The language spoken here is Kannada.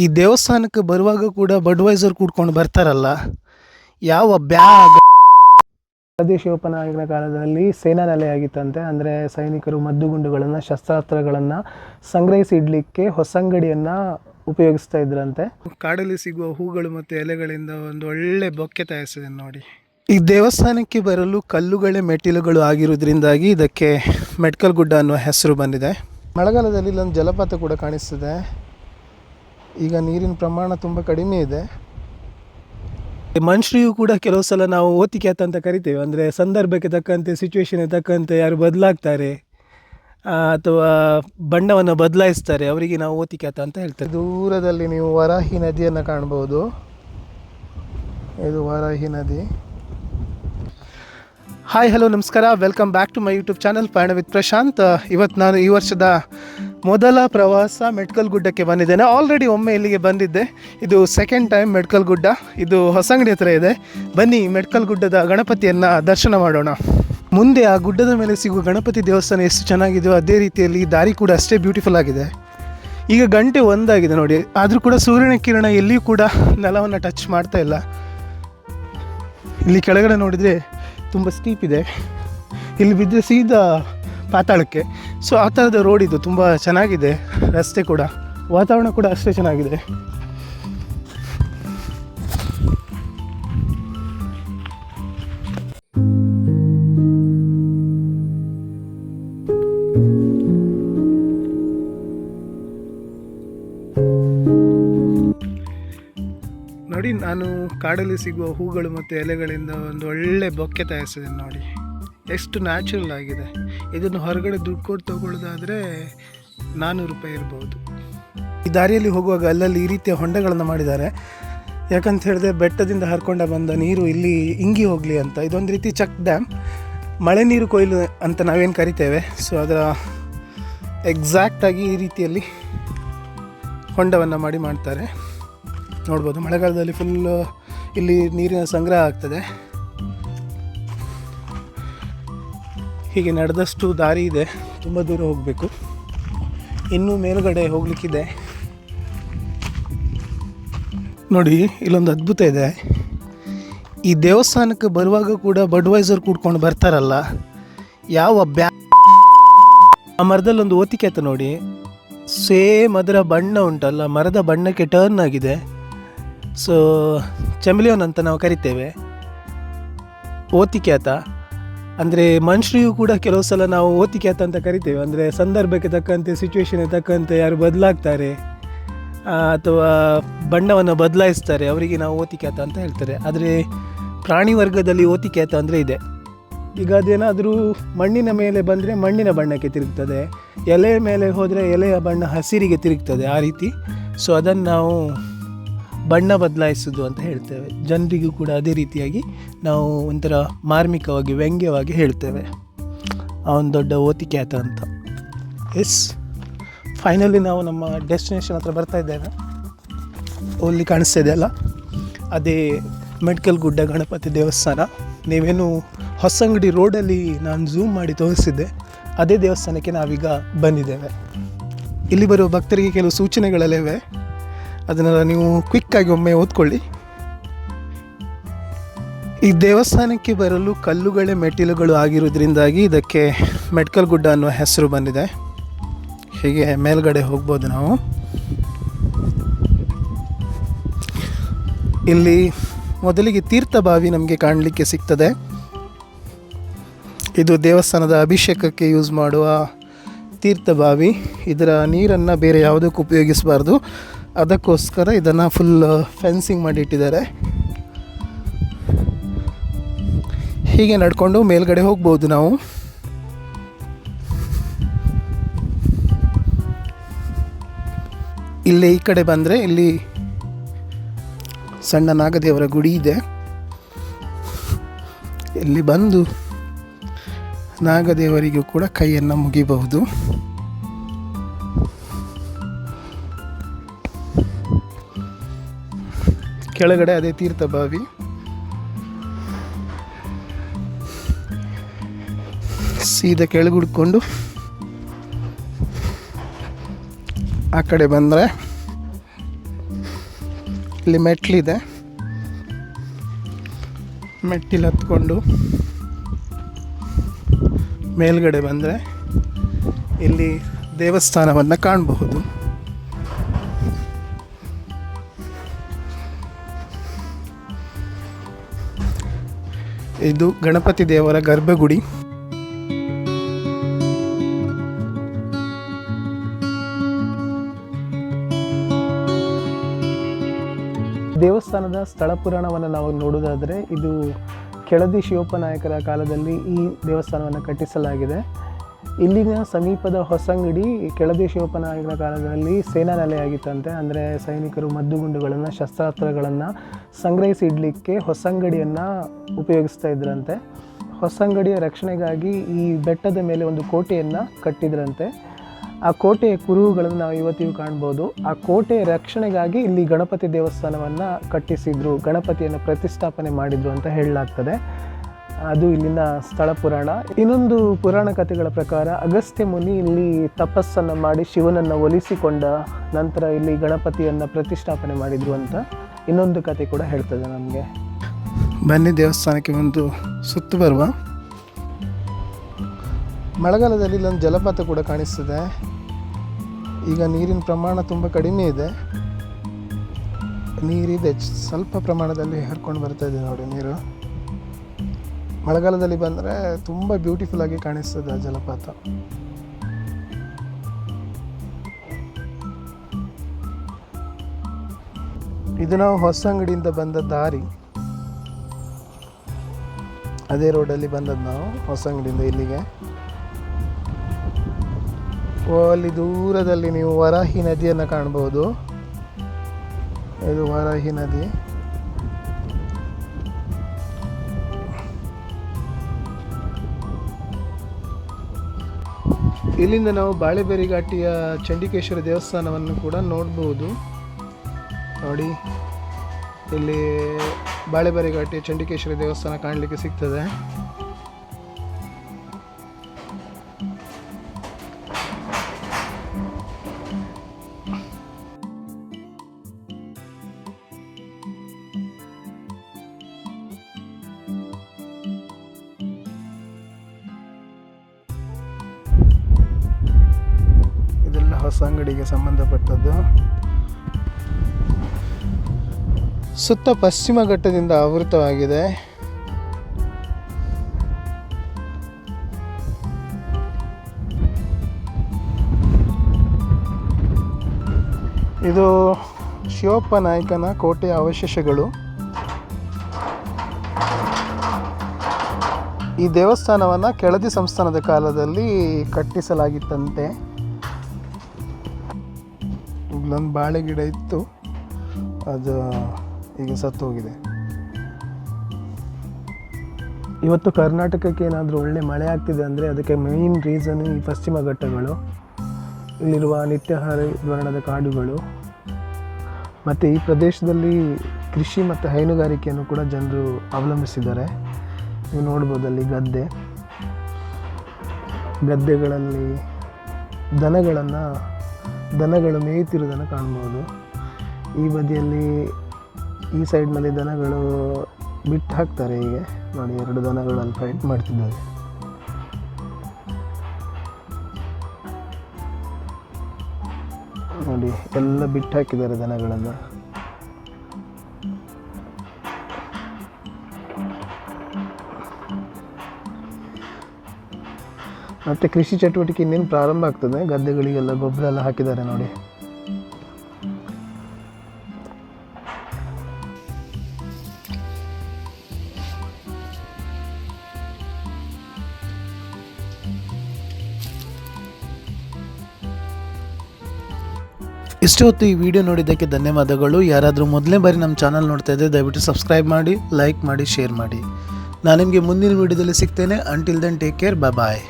ಈ ದೇವಸ್ಥಾನಕ್ಕೆ ಬರುವಾಗ ಕೂಡ ಬಡ್ವೈಸರ್ ಕೂಡ್ಕೊಂಡು ಬರ್ತಾರಲ್ಲ ಯಾವ ಬ್ಯಾಗ್? ಶಿವಪ್ಪನಾಯಕನ ಕಾಲದಲ್ಲಿ ಸೇನಾ ನೆಲೆ ಆಗಿತ್ತಂತೆ ಅಂದರೆ ಸೈನಿಕರು ಮದ್ದುಗುಂಡುಗಳನ್ನು ಶಸ್ತ್ರಾಸ್ತ್ರಗಳನ್ನು ಸಂಗ್ರಹಿಸಿ ಇಡಲಿಕ್ಕೆ ಹೊಸಂಗಡಿಯನ್ನು ಉಪಯೋಗಿಸ್ತಾ ಇದ್ರಂತೆ. ಕಾಡಲ್ಲಿ ಸಿಗುವ ಹೂಗಳು ಮತ್ತು ಎಲೆಗಳಿಂದ ಒಂದು ಒಳ್ಳೆ ಬೊಕ್ಕೆ ತಯಾರಿಸಿದೆ ನೋಡಿ. ಈ ದೇವಸ್ಥಾನಕ್ಕೆ ಬರಲು ಕಲ್ಲುಗಳೇ ಮೆಟ್ಟಿಲುಗಳು ಆಗಿರೋದ್ರಿಂದಾಗಿ ಇದಕ್ಕೆ ಮೆಟ್ಕಲ್ ಗುಡ್ಡ ಅನ್ನೋ ಹೆಸರು ಬಂದಿದೆ. ಮಳೆಗಾಲದಲ್ಲಿ ಇಲ್ಲೊಂದು ಜಲಪಾತ ಕೂಡ ಕಾಣಿಸ್ತಿದೆ. ಈಗ ನೀರಿನ ಪ್ರಮಾಣ ತುಂಬ ಕಡಿಮೆ ಇದೆ. ಮನುಷ್ಯರಿಗೂ ಕೂಡ ಕೆಲವು ಸಲ ನಾವು ಓತಿಕ್ಯಾತ ಅಂತ ಕರಿತೇವೆ. ಅಂದರೆ ಸಂದರ್ಭಕ್ಕೆ ತಕ್ಕಂತೆ ಸಿಚುವೇಶನ್ಗೆ ತಕ್ಕಂತೆ ಯಾರು ಬದಲಾಗ್ತಾರೆ ಅಥವಾ ಬಣ್ಣವನ್ನು ಬದಲಾಯಿಸ್ತಾರೆ ಅವರಿಗೆ ನಾವು ಓತಿಕ್ಯಾತ ಅಂತ ಹೇಳ್ತೇವೆ. ದೂರದಲ್ಲಿ ನೀವು ವರಾಹಿ ನದಿಯನ್ನು ಕಾಣ್ಬೋದು. ಇದು ವರಾಹಿ ನದಿ. ಹಾಯ್ ಹಲೋ ನಮಸ್ಕಾರ. Welcome back to my YouTube channel Payana with Prashanth ಇವತ್ತು ನಾನು ಈ ವರ್ಷದ ಮೊದಲ ಪ್ರವಾಸ ಮೆಡ್ಕಲ್ ಗುಡ್ಡಕ್ಕೆ ಬಂದಿದ್ದೇನೆ. ಆಲ್ರೆಡಿ ಒಮ್ಮೆ ಇಲ್ಲಿಗೆ ಬಂದಿದ್ದೆ. ಇದು ಸೆಕೆಂಡ್ ಟೈಮ್ ಮೆಡ್ಕಲ್ ಗುಡ್ಡ. ಇದು ಹೊಸಂಗಡಿ ಹತ್ರ ಇದೆ. ಬನ್ನಿ ಮೆಡ್ಕಲ್ ಗುಡ್ಡದ ಗಣಪತಿಯನ್ನು ದರ್ಶನ ಮಾಡೋಣ. ಮುಂದೆ ಆ ಗುಡ್ಡದ ಮೇಲೆ ಸಿಗುವ ಗಣಪತಿ ದೇವಸ್ಥಾನ ಎಷ್ಟು ಚೆನ್ನಾಗಿದೆಯೋ ಅದೇ ರೀತಿಯಲ್ಲಿ ದಾರಿ ಕೂಡ ಅಷ್ಟೇ ಬ್ಯೂಟಿಫುಲ್ ಆಗಿದೆ. ಈಗ ಗಂಟೆ ಒಂದಾಗಿದೆ ನೋಡಿ. ಆದರೂ ಕೂಡ ಸೂರ್ಯನ ಕಿರಣ ಎಲ್ಲಿಯೂ ಕೂಡ ನೆಲವನ್ನು ಟಚ್ ಮಾಡ್ತಾ ಇಲ್ಲ. ಇಲ್ಲಿ ಕೆಳಗಡೆ ನೋಡಿದರೆ ತುಂಬ ಸ್ಟೀಪ್ ಇದೆ. ಇಲ್ಲಿ ಬಿದ್ದರೆ ಸೀದಾ ಪಾತಾಳಕ್ಕೆ. ಸೊ ಆ ಥರದ ರೋಡ್ ಇದು ತುಂಬ ಚೆನ್ನಾಗಿದೆ. ರಸ್ತೆ ಕೂಡ, ವಾತಾವರಣ ಕೂಡ ಅಷ್ಟೇ ಚೆನ್ನಾಗಿದೆ. ನೋಡಿ, ನಾನು ಕಾಡಲ್ಲಿ ಸಿಗುವ ಹೂಗಳು ಮತ್ತು ಎಲೆಗಳಿಂದ ಒಂದು ಒಳ್ಳೆ ಬೊಕ್ಕೆ ತಯಾರಿಸಿದ್ದೀನಿ ನೋಡಿ. ಎಷ್ಟು ನ್ಯಾಚುರಲ್ ಆಗಿದೆ. ಇದನ್ನು ಹೊರಗಡೆ ದುಡ್ಡು ಕೊಟ್ಟು ತೊಗೊಳ್ಳೋದಾದರೆ ನಾನ್ನೂರು ರೂಪಾಯಿ ಇರ್ಬೋದು. ಈ ದಾರಿಯಲ್ಲಿ ಹೋಗುವಾಗ ಅಲ್ಲಲ್ಲಿ ಈ ರೀತಿಯ ಹೊಂಡಗಳನ್ನು ಮಾಡಿದ್ದಾರೆ. ಯಾಕಂತ ಹೇಳಿದ್ರೆ ಬೆಟ್ಟದಿಂದ ಹರ್ಕೊಂಡ ಬಂದ ನೀರು ಇಲ್ಲಿ ಇಂಗಿ ಹೋಗಲಿ ಅಂತ. ಇದೊಂದು ರೀತಿ ಚಕ್ ಡ್ಯಾಮ್. ಮಳೆ ನೀರು ಕೊಯ್ಲು ಅಂತ ನಾವೇನು ಕರಿತೇವೆ. ಸೊ ಅದರ ಎಕ್ಸಾಕ್ಟಾಗಿ ಈ ರೀತಿಯಲ್ಲಿ ಹೊಂಡವನ್ನು ಮಾಡಿ ಮಾಡ್ತಾರೆ. ನೋಡ್ಬೋದು ಮಳೆಗಾಲದಲ್ಲಿ ಫುಲ್ಲು ಇಲ್ಲಿ ನೀರಿನ ಸಂಗ್ರಹ ಆಗ್ತದೆ. ಹೀಗೆ ನಡೆದಷ್ಟು ದಾರಿ ಇದೆ. ತುಂಬ ದೂರ ಹೋಗಬೇಕು. ಇನ್ನೂ ಮೇಲುಗಡೆ ಹೋಗ್ಲಿಕ್ಕಿದೆ. ನೋಡಿ, ಇಲ್ಲೊಂದು ಅದ್ಭುತ ಇದೆ. ಈ ದೇವಸ್ಥಾನಕ್ಕೆ ಬರುವಾಗ ಕೂಡ ಬಡ್ವೈಸರ್ ಕೂಡ್ಕೊಂಡು ಬರ್ತಾರಲ್ಲ, ಯಾವ ಬ್ಯಾ ಆ ಮರದಲ್ಲೊಂದು ಓತಿಕೆ ಆಯ್ತು ನೋಡಿ. ಸೇಮ್ ಅದರ ಬಣ್ಣ ಉಂಟಲ್ಲ, ಮರದ ಬಣ್ಣಕ್ಕೆ ಟರ್ನ್ ಆಗಿದೆ. ಸೊ ಚೆಮಿಲಿಯೋನ್ ಅಂತ ನಾವು ಕರಿತೇವೆ. ಓತಿಕ್ಯಾತ ಅಂದರೆ ಮನುಷ್ಯರಿಗೂ ಕೂಡ ಕೆಲವು ಸಲ ನಾವು ಓತಿಕ್ಯಾತ ಅಂತ ಕರಿತೇವೆ. ಅಂದರೆ ಸಂದರ್ಭಕ್ಕೆ ತಕ್ಕಂತೆ ಸಿಚುವೇಶನ್ಗೆ ತಕ್ಕಂತೆ ಯಾರು ಬದಲಾಗ್ತಾರೆ ಅಥವಾ ಬಣ್ಣವನ್ನು ಬದಲಾಯಿಸ್ತಾರೆ, ಅವರಿಗೆ ನಾವು ಓತಿಕ್ಯಾತ ಅಂತ ಹೇಳ್ತಾರೆ. ಆದರೆ ಪ್ರಾಣಿ ವರ್ಗದಲ್ಲಿ ಓತಿಕ್ಯಾತ ಅಂದರೆ ಇದೆ. ಈಗ ಅದೇನಾದರೂ ಮಣ್ಣಿನ ಮೇಲೆ ಬಂದರೆ ಮಣ್ಣಿನ ಬಣ್ಣಕ್ಕೆ ತಿರುಗ್ತದೆ, ಎಲೆಯ ಮೇಲೆ ಹೋದರೆ ಎಲೆಯ ಬಣ್ಣ ಹಸಿರಿಗೆ ತಿರುಗ್ತದೆ ಆ ರೀತಿ. ಸೊ ಅದನ್ನು ನಾವು ಬಣ್ಣ ಬದಲಾಯಿಸೋದು ಅಂತ ಹೇಳ್ತೇವೆ. ಜನರಿಗೂ ಕೂಡ ಅದೇ ರೀತಿಯಾಗಿ ನಾವು ಒಂಥರ ಮಾರ್ಮಿಕವಾಗಿ, ವ್ಯಂಗ್ಯವಾಗಿ ಹೇಳ್ತೇವೆ. ಅವನು ದೊಡ್ಡ ಓತಿಕ್ಯಾತ ಅಂತ. ಎಸ್ ಫೈನಲಿ ನಾವು ನಮ್ಮ ಡೆಸ್ಟಿನೇಷನ್ ಹತ್ರ ಬರ್ತಾ ಇದ್ದೇವೆ. ಅಲ್ಲಿ ಕಾಣಿಸ್ತಾ ಇದೆಯಲ್ಲ ಅದೇ ಮೆಡ್ಕಲ್ ಗುಡ್ಡ ಗಣಪತಿ ದೇವಸ್ಥಾನ. ನೀವೇನು ಹೊಸಂಗಡಿ ರೋಡಲ್ಲಿ ನಾನು ಝೂಮ್ ಮಾಡಿ ತೋರಿಸಿದ್ದೆ. ಅದೇ ದೇವಸ್ಥಾನಕ್ಕೆ ನಾವೀಗ ಬಂದಿದ್ದೇವೆ. ಇಲ್ಲಿ ಬರುವ ಭಕ್ತರಿಗೆ ಕೆಲವು ಸೂಚನೆಗಳೆಲ್ಲ ಅದನ್ನೆಲ್ಲ ನೀವು ಕ್ವಿಕ್ಕಾಗಿ ಒಮ್ಮೆ ಓದ್ಕೊಳ್ಳಿ. ಈ ದೇವಸ್ಥಾನಕ್ಕೆ ಬರಲು ಕಲ್ಲುಗಳೇ ಮೆಟ್ಟಿಲುಗಳು ಆಗಿರೋದ್ರಿಂದಾಗಿ ಇದಕ್ಕೆ ಮೆಡ್ಕಲ್ ಗುಡ್ಡ ಅನ್ನುವ ಹೆಸರು ಬಂದಿದೆ. ಹೀಗೆ ಮೇಲ್ಗಡೆ ಹೋಗ್ಬೋದು ನಾವು. ಇಲ್ಲಿ ಮೊದಲಿಗೆ ತೀರ್ಥ ಬಾವಿ ನಮಗೆ ಕಾಣಲಿಕ್ಕೆ ಸಿಗ್ತದೆ. ಇದು ದೇವಸ್ಥಾನದ ಅಭಿಷೇಕಕ್ಕೆ ಯೂಸ್ ಮಾಡುವ ತೀರ್ಥ ಬಾವಿ. ಇದರ ನೀರನ್ನು ಬೇರೆ ಯಾವುದಕ್ಕೂ ಉಪಯೋಗಿಸಬಾರ್ದು. ಅದಕ್ಕೋಸ್ಕರ ಇದನ್ನು ಫುಲ್ ಫೆನ್ಸಿಂಗ್ ಮಾಡಿಟ್ಟಿದ್ದಾರೆ. ಹೀಗೆ ನಡ್ಕೊಂಡು ಮೇಲ್ಗಡೆ ಹೋಗ್ಬೋದು ನಾವು. ಇಲ್ಲಿ ಈ ಕಡೆ ಬಂದರೆ ಇಲ್ಲಿ ಸಣ್ಣ ನಾಗದೇವರ ಗುಡಿ ಇದೆ. ಇಲ್ಲಿ ಬಂದು ನಾಗದೇವರಿಗೂ ಕೂಡ ಕೈಯನ್ನು ಮುಗಿಬಹುದು. ಕೆಳಗಡೆ ಅದೇ ತೀರ್ಥ ಬಾವಿ. ಸೀದಾ ಕೆಳಗುಡ್ಕೊಂಡು ಆ ಕಡೆ ಬಂದರೆ ಇಲ್ಲಿ ಮೆಟ್ಲಿದೆ. ಮೆಟ್ಟಿಲು ಹತ್ಕೊಂಡು ಮೇಲ್ಗಡೆ ಬಂದರೆ ಇಲ್ಲಿ ದೇವಸ್ಥಾನವನ್ನು ಕಾಣಬಹುದು. ಇದು ಗಣಪತಿ ದೇವರ ಗರ್ಭಗುಡಿ. ದೇವಸ್ಥಾನದ ಸ್ಥಳ ಪುರಾಣವನ್ನು ನಾವು ನೋಡೋದಾದರೆ ಇದು ಕೆಳದಿ ಶಿವಪ್ಪ ನಾಯಕರ ಕಾಲದಲ್ಲಿ ಈ ದೇವಸ್ಥಾನವನ್ನು ಕಟ್ಟಿಸಲಾಗಿದೆ. ಇಲ್ಲಿನ ಸಮೀಪದ ಹೊಸಂಗಡಿ ಕೆಳದಿ ಶಿವಪ್ಪನಾಯಕನ ಕಾಲದಲ್ಲಿ ಸೇನಾ ನೆಲೆಯಾಗಿತ್ತಂತೆ ಅಂದರೆ ಸೈನಿಕರು ಮದ್ದುಗುಂಡುಗಳನ್ನು, ಶಸ್ತ್ರಾಸ್ತ್ರಗಳನ್ನು ಸಂಗ್ರಹಿಸಿ ಇಡಲಿಕ್ಕೆ ಹೊಸಂಗಡಿಯನ್ನು ಉಪಯೋಗಿಸ್ತಾ ಇದ್ರಂತೆ. ಹೊಸಂಗಡಿಯ ರಕ್ಷಣೆಗಾಗಿ ಈ ಬೆಟ್ಟದ ಮೇಲೆ ಒಂದು ಕೋಟೆಯನ್ನು ಕಟ್ಟಿದ್ರಂತೆ. ಆ ಕೋಟೆಯ ಕುರುಹುಗಳನ್ನು ನಾವು ಇವತ್ತಿಗೂ ಕಾಣ್ಬೋದು. ಆ ಕೋಟೆಯ ರಕ್ಷಣೆಗಾಗಿ ಇಲ್ಲಿ ಗಣಪತಿ ದೇವಸ್ಥಾನವನ್ನು ಕಟ್ಟಿಸಿದ್ರು, ಗಣಪತಿಯನ್ನು ಪ್ರತಿಷ್ಠಾಪನೆ ಮಾಡಿದ್ರು ಅಂತ ಹೇಳಲಾಗ್ತದೆ. ಅದು ಇಲ್ಲಿನ ಸ್ಥಳ ಪುರಾಣ. ಇನ್ನೊಂದು ಪುರಾಣ ಕಥೆಗಳ ಪ್ರಕಾರ ಅಗಸ್ತ್ಯ ಮುನಿ ಇಲ್ಲಿ ತಪಸ್ಸನ್ನು ಮಾಡಿ ಶಿವನನ್ನು ಒಲಿಸಿಕೊಂಡ ನಂತರ ಇಲ್ಲಿ ಗಣಪತಿಯನ್ನು ಪ್ರತಿಷ್ಠಾಪನೆ ಮಾಡಿದ್ರು ಅಂತ ಇನ್ನೊಂದು ಕತೆ ಕೂಡ ಹೇಳ್ತದೆ ನಮಗೆ. ಬನ್ನಿ ದೇವಸ್ಥಾನಕ್ಕೆ ಒಂದು ಸುತ್ತು ಬರುವ. ಮಳೆಗಾಲದಲ್ಲಿ ಇಲ್ಲೊಂದು ಜಲಪಾತ ಕೂಡ ಕಾಣಿಸ್ತದೆ. ಈಗ ನೀರಿನ ಪ್ರಮಾಣ ತುಂಬ ಕಡಿಮೆ ಇದೆ. ನೀರಿದೆ, ಸ್ವಲ್ಪ ಪ್ರಮಾಣದಲ್ಲಿ ಹರ್ಕೊಂಡು ಬರ್ತಾ ಇದೆ ನೋಡಿ ನೀರು. ಮಳೆಗಾಲದಲ್ಲಿ ಬಂದರೆ ತುಂಬ ಬ್ಯೂಟಿಫುಲ್ ಆಗಿ ಕಾಣಿಸ್ತದೆ ಜಲಪಾತ. ಇದು ನಾವು ಹೊಸಂಗಡಿಯಿಂದ ಬಂದ ದಾರಿ. ಅದೇ ರೋಡಲ್ಲಿ ಬಂದದ್ದು ನಾವು, ಹೊಸ ಅಂಗಡಿಯಿಂದ ಇಲ್ಲಿಗೆ. ಅಲ್ಲಿ ದೂರದಲ್ಲಿ ನೀವು ವರಾಹಿ ನದಿಯನ್ನು ಕಾಣ್ಬೋದು. ಇದು ವರಾಹಿ ನದಿ. ಇಲ್ಲಿಂದ ನಾವು ಬಾಳೆಬೇರಿ ಘಾಟಿಯ ಚಂಡಿಕೇಶ್ವರ ದೇವಸ್ಥಾನವನ್ನು ಕೂಡ ನೋಡ್ಬೋದು. ನೋಡಿ, ಇಲ್ಲಿ ಬಾಳೆಬೇರಿ ಘಾಟಿಯ ಚಂಡಿಕೇಶ್ವರ ದೇವಸ್ಥಾನ ಕಾಣಲಿಕ್ಕೆ ಸಿಗ್ತದೆ. ಹೊಸ ಅಂಗಡಿಗೆ ಸಂಬಂಧಪಟ್ಟದ್ದು. ಸುತ್ತ ಪಶ್ಚಿಮ ಘಟ್ಟದಿಂದ ಆವೃತವಾಗಿದೆ. ಇದು ಶಿವಪ್ಪ ನಾಯಕನ ಕೋಟೆ ಅವಶೇಷಗಳು. ಈ ದೇವಸ್ಥಾನವನ್ನು ಕೆಳದಿ ಸಂಸ್ಥಾನದ ಕಾಲದಲ್ಲಿ ಕಟ್ಟಿಸಲಾಗಿತ್ತಂತೆ. ಇಲ್ಲೊಂದು ಬಾಳೆ ಗಿಡ ಇತ್ತು. ಅದು ಈಗ ಸತ್ತು ಹೋಗಿದೆ. ಇವತ್ತು ಕರ್ನಾಟಕಕ್ಕೆ ಏನಾದರೂ ಒಳ್ಳೆ ಮಳೆ ಆಗ್ತಿದೆ ಅಂದರೆ ಅದಕ್ಕೆ ಮೇಯ್ನ್ ರೀಸನ್ ಈ ಪಶ್ಚಿಮ ಘಟ್ಟಗಳು. ಇಲ್ಲಿರುವ ನಿತ್ಯ ವರ್ಣದ ಕಾಡುಗಳು. ಮತ್ತು ಈ ಪ್ರದೇಶದಲ್ಲಿ ಕೃಷಿ ಮತ್ತು ಹೈನುಗಾರಿಕೆಯನ್ನು ಕೂಡ ಜನರು ಅವಲಂಬಿಸಿದ್ದಾರೆ. ನೀವು ನೋಡ್ಬೋದು ಅಲ್ಲಿ ಗದ್ದೆ. ಗದ್ದೆಗಳಲ್ಲಿ ದನಗಳನ್ನು ದನಗಳು ಮೇಯುತ್ತಿರುವುದನ್ನು ಕಾಣ್ಬೋದು. ಈ ಬದಿಯಲ್ಲಿ ಈ ಸೈಡ್ನಲ್ಲಿ ದನಗಳು ಬಿಟ್ಟು ಹಾಕ್ತಾರೆ ಹೀಗೆ. ನೋಡಿ, ಎರಡು ದನಗಳು ಅಲ್ಲಿ ಫೈಟ್ ಮಾಡ್ತಿದ್ದಾರೆ. ನೋಡಿ, ಎಲ್ಲ ಬಿಟ್ಟು ಹಾಕಿದ್ದಾರೆ ದನಗಳನ್ನು. ಮತ್ತೆ ಕೃಷಿ ಚಟುವಟಿಕೆ ಇನ್ನೇನು ಪ್ರಾರಂಭ ಆಗ್ತದೆ? ಗದ್ದೆಗಳಿಗೆಲ್ಲ ಗೊಬ್ಬರ ಎಲ್ಲ ಹಾಕಿದ್ದಾರೆ ನೋಡಿ. ಇಷ್ಟು ಹೊತ್ತು ಈ ವಿಡಿಯೋ ನೋಡಿದ್ದಕ್ಕೆ ಧನ್ಯವಾದಗಳು. ಯಾರಾದರೂ ಮೊದಲನೇ ಬಾರಿ ನಮ್ಮ ಚಾನಲ್ ನೋಡ್ತಾ ಇದ್ದರೆ ದಯವಿಟ್ಟು ಸಬ್ಸ್ಕ್ರೈಬ್ ಮಾಡಿ, ಲೈಕ್ ಮಾಡಿ, ಶೇರ್ ಮಾಡಿ. ನಾನು ನಿಮಗೆ ಮುಂದಿನ ವಿಡಿಯೋದಲ್ಲಿ ಸಿಗ್ತೇನೆ. Until then take care bye